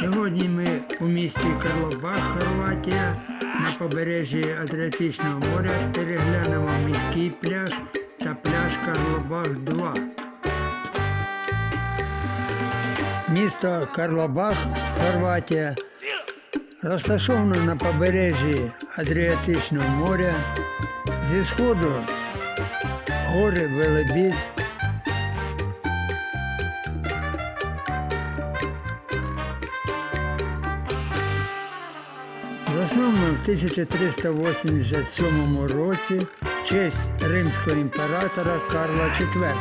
Сьогодні ми у місті Карлобах, Хорватія, на побережжі Адріатичного моря переглянемо міський пляж та пляж Карлобах 2. Місто Карлобах, Хорватія, розташовано на побережжі Адріатичного моря. Зі сходу гори Велебідь, 1387 році в честь римського імператора Карла IV.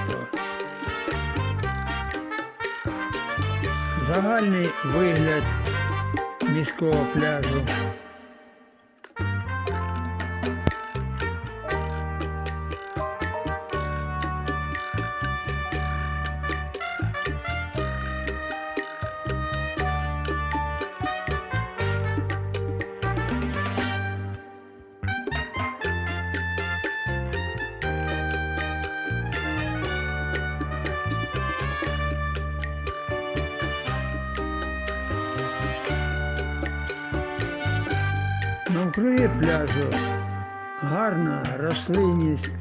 Загальний вигляд міського пляжу. Навкруги пляжу гарна рослинність,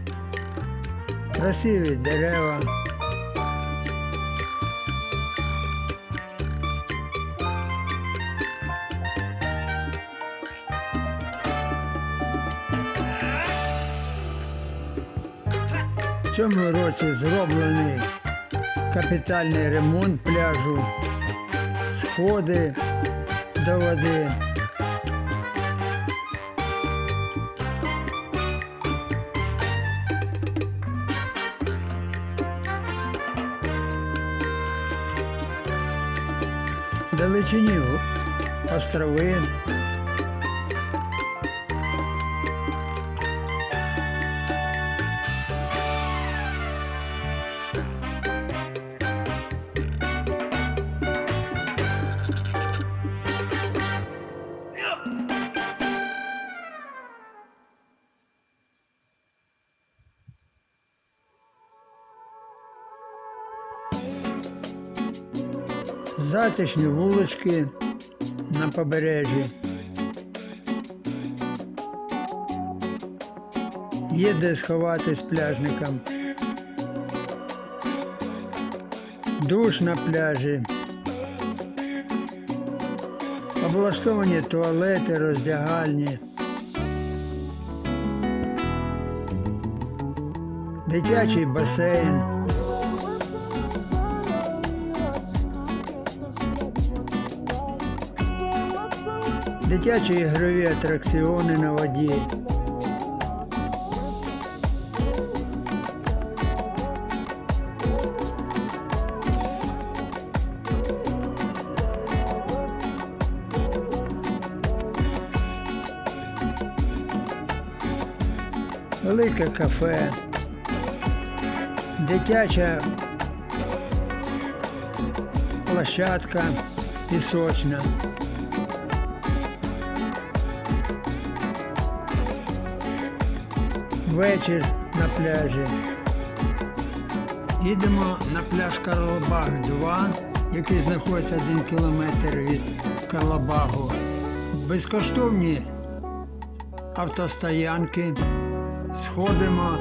красиві дерева. В цьому році зроблений капітальний ремонт пляжу, сходи до води. Далечині острови. Затишні вулички на побережжі. Є де сховатись пляжникам. Душ на пляжі. Облаштовані туалети, роздягальні. Дитячий басейн. Дитячі ігрові атракціони на воді. Велике кафе, дитяча площадка пісочна. Вечір на пляжі. Їдемо на пляж Карлобах 2, який знаходиться один кілометр від Карлобагу. Безкоштовні автостоянки. Сходимо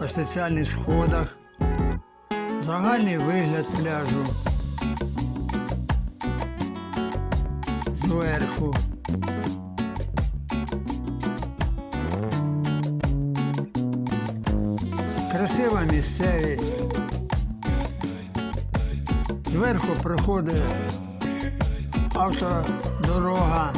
по спеціальних сходах. Загальний вигляд пляжу. Зверху. Красива місцевість. Зверху проходить автодорога.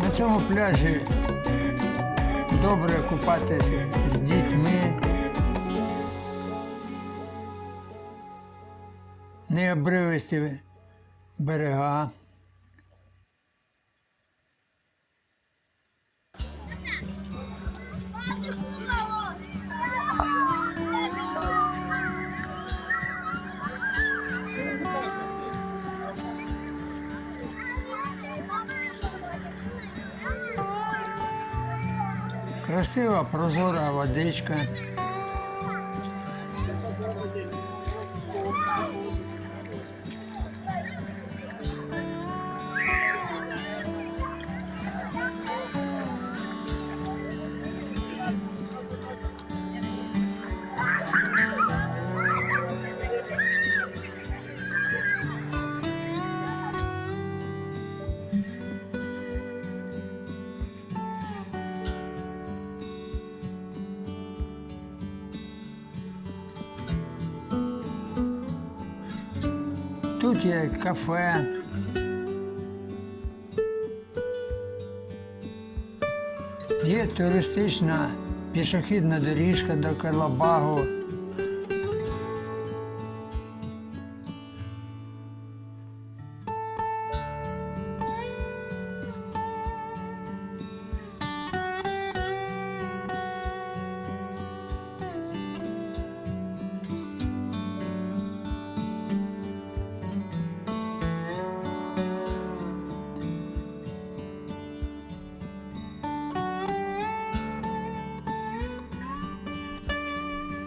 На цьому пляжі добре купатися з дітьми. Необривисті берега. Красива прозора водичка. Тут є кафе. Є туристична пішохідна доріжка до Карлабагу.